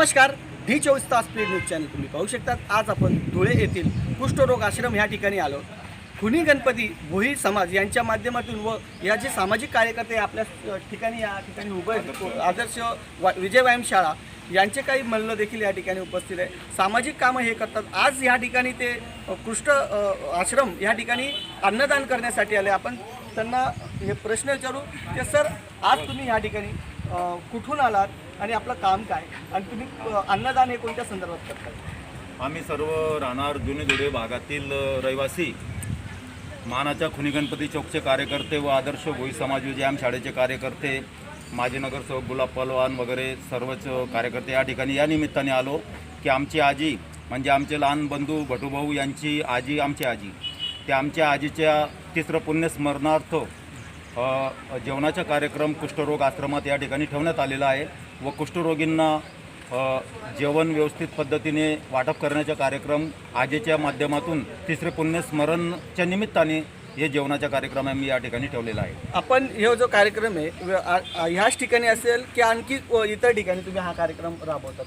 नमस्कार डी चोवीस तास स्पीड न्यूज चॅनल तुम्ही पाहू शकतात. आज आपण धुळे येथील कुष्ठरोग आश्रम ह्या ठिकाणी आलो. खुनी गणपती भोई समाज यांच्या माध्यमातून व या जे सामाजिक कार्यकर्ते आपल्या ठिकाणी या ठिकाणी उभे आदर्श वा विजय व्यायाम शाळा यांचे काही मल्ल देखील या ठिकाणी उपस्थित आहे. सामाजिक कामं हे करतात. आज या ठिकाणी ते कृष्ण आश्रम या ठिकाणी अन्नदान करण्यासाठी आले. आपण त्यांना हे प्रश्न विचारू की सर आज तुम्ही या ठिकाणी कुठून आलात आणि आपलं काम काय? आणि तुम्ही अन्नदान हे कोणत्या संदर्भात करता आम्ही सर्व राहणार जुने धुळे भागातील रहिवासी. मानाच्या खुनी गणपती चौकचे कार्यकर्ते व आदर्श भोई समाज व्यायाम शाळेचे कार्यकर्ते माजी नगरसेवक गुलाब पलवान वगैरे सर्वच कार्यकर्ते या ठिकाणी या निमित्ताने आलो की आमची आजी म्हणजे आमचे लहान बंधू भटूभाऊ यांची आजी आमची आजी. त्या आमच्या आजीच्या तिसरं पुण्यस्मरणार्थ जेवणाचा कार्यक्रम कुष्ठरोग आश्रमात या ठिकाणी ठेवण्यात आलेला आहे व कुष्ठरोगींना जेवण व्यवस्थित पद्धतीने वाटप करण्याचा कार्यक्रम आजेच्या माध्यमातून तिसरे पुण्यस्मरणच्या निमित्ताने हे जेवणाचा कार्यक्रम आम्ही या ठिकाणी ठेवलेला आहे. आपण हे जो कार्यक्रम आहे ह्याच ठिकाणी असेल की आणखी इतर ठिकाणी तुम्ही हा कार्यक्रम राबवतात?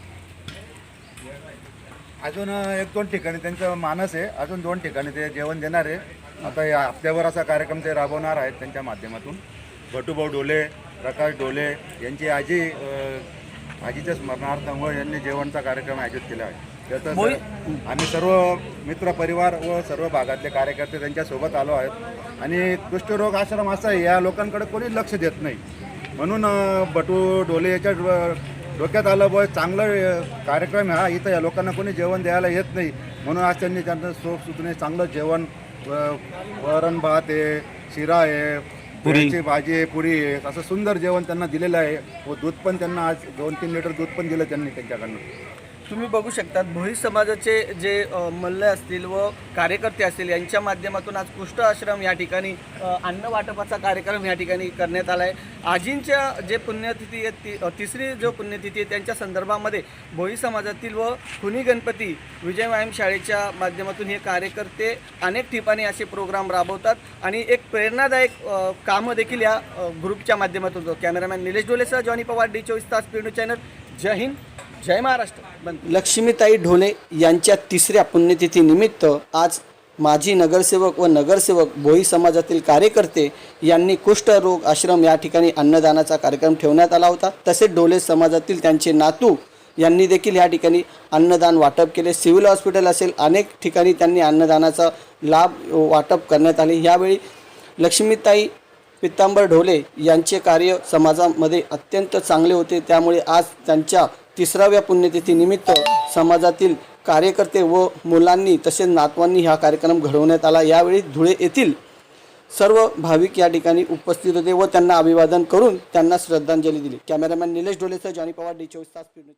अजून एक दोन ठिकाणी त्यांचं मानस आहे अजून दोन ठिकाणी ते जेवण देणार आहे. आता या हप्त्यावर असा कार्यक्रम ते राबवणार आहेत त्यांच्या माध्यमातून. भटूभाऊ डोले प्रकाश डोले यांची आजी आजीच्या स्मरणार्थामुळे यांनी जेवणचा कार्यक्रम आयोजित केला आहे. त्याचं आम्ही सर्व मित्र परिवार व सर्व भागातले कार्यकर्ते त्यांच्यासोबत आलो आहेत. आणि कुष्ठरोग आश्रम असा आहे या लोकांकडे कोणी लक्ष देत नाही. म्हणून बटू डोले याच्या डोक्यात आलं बुवा चांगलं कार्यक्रम हा इथं या लोकांना कोणी जेवण द्यायला येत नाही. म्हणून आज त्यांनी त्यांचं सोप सुचणे चांगलं जेवण वरण भात आहे शिरा आहे पुरीची भाजी आहे पुरी आहे. असं सुंदर जेवण त्यांना दिलेलं आहे. व दूध पण त्यांना आज दोन तीन लिटर दूध पण दिलं त्यांनी त्यांच्याकडनं. तुम्ही बघू शकतात भोई समाजाचे जे मल्ल असतील व कार्यकर्ते असतील यांच्या माध्यमातून आज कुष्ठ आश्रम या ठिकाणी अन्न वाटपाचा कार्यक्रम या ठिकाणी करण्यात आला आहे आजींच्या जे पुण्यतिथी आहेत ती तिसरी जो पुण्यतिथी आहे त्यांच्या संदर्भामध्ये भोई समाजातील व खुनी गणपती विजय व्यायाम शाळेच्या माध्यमातून हे कार्यकर्ते अनेक ठिकाणी असे प्रोग्राम राबवतात आणि एक प्रेरणादायक कामं देखील या ग्रुपच्या माध्यमातून कॅमेरामॅन निलेश डोलेसह जॉनी पवार डी चोवीस तास पेंडू चॅनल. जय हिंद. जय महाराष्ट्र. लक्ष्मीताई ढोले यांच्या तिसऱ्या पुण्यतिथीनिमित्त आज माजी नगरसेवक व नगरसेवक भोई समाजातील कार्यकर्ते यांनी कुष्ठरोग आश्रम या ठिकाणी अन्नदानाचा कार्यक्रम ठेवण्यात आला होता. तसेच डोले समाजातील त्यांचे नातू यांनी देखील या ठिकाणी अन्नदान वाटप केले. सिव्हिल हॉस्पिटल असेल अनेक ठिकाणी त्यांनी अन्नदानाचा लाभ वाटप करण्यात आले. यावेळी लक्ष्मीताई पित्तांबर ढोले यांचे कार्य समाजामध्ये अत्यंत चांगले होते. त्यामुळे आज त्यांच्या तिसराव्या पुण्यतिथीनिमित्त समाजातील कार्यकर्ते व मुलांनी तसेच नातवांनी हा कार्यक्रम घडवण्यात आला. यावेळी धुळे येथील सर्व भाविक या ठिकाणी उपस्थित होते व त्यांना अभिवादन करून त्यांना श्रद्धांजली दिली. कॅमेरामॅन निलेश डोलेसह जॉनी पवार डी चोवीस तास फिरणं